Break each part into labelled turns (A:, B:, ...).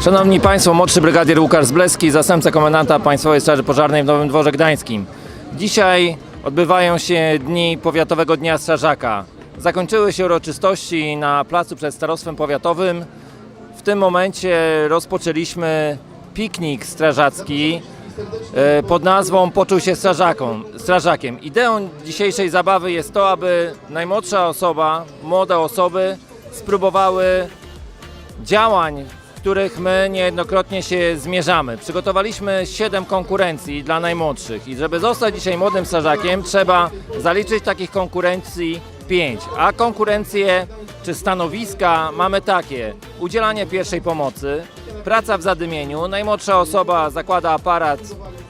A: Szanowni Państwo, młodszy brygadier Łukasz Zbleski, zastępca komendanta Państwowej Straży Pożarnej w Nowym Dworze Gdańskim. Dzisiaj odbywają się dni Powiatowego Dnia Strażaka. Zakończyły się uroczystości na placu przed Starostwem Powiatowym. W tym momencie rozpoczęliśmy piknik strażacki e, pod nazwą Poczuł się strażaką, strażakiem. Ideą dzisiejszej zabawy jest to, aby najmłodsza osoba, młode osoby spróbowały działań, w których my niejednokrotnie się zmierzamy. Przygotowaliśmy 7 konkurencji dla najmłodszych i żeby zostać dzisiaj młodym strażakiem, trzeba zaliczyć takich konkurencji 5. A konkurencje czy stanowiska mamy takie: udzielanie pierwszej pomocy, praca w zadymieniu. Najmłodsza osoba zakłada aparat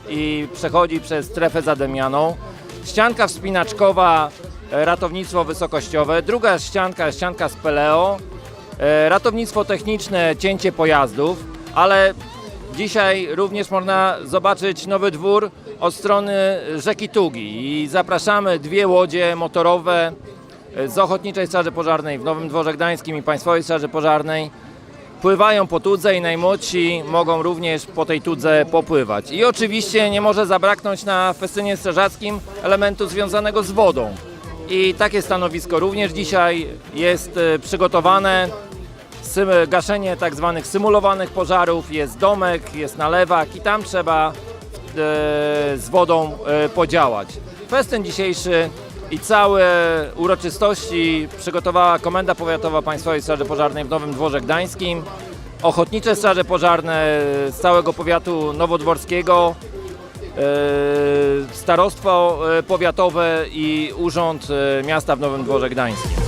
A: i przechodzi przez strefę zadymianą. Ścianka wspinaczkowa, e, ratownictwo wysokościowe. Druga ścianka, ścianka z Peleo. E, Ratownictwo techniczne, cięcie pojazdów, ale dzisiaj również można zobaczyć nowy dwór od strony rzeki Tugi i zapraszamy dwie łodzie motorowe e, z Ochotniczej Straży Pożarnej w Nowym Dworze Gdańskim i Państwowej Straży Pożarnej. Pływają po Tudze i najmłodsi mogą również po tej Tudze popływać. I oczywiście nie może zabraknąć na festynie strażackim elementu związanego z wodą. I takie stanowisko również dzisiaj jest e, przygotowane. Gaszenie tak zwanych symulowanych pożarów, jest domek, jest nalewak i tam trzeba e, z wodą e, podziałać. Festyn dzisiejszy i całe uroczystości przygotowała Komenda Powiatowa Państwowej Straży Pożarnej w Nowym Dworze Gdańskim, Ochotnicze Straże Pożarne z całego powiatu nowodworskiego, e, Starostwo e, Powiatowe i Urząd e, Miasta w Nowym Dworze Gdańskim.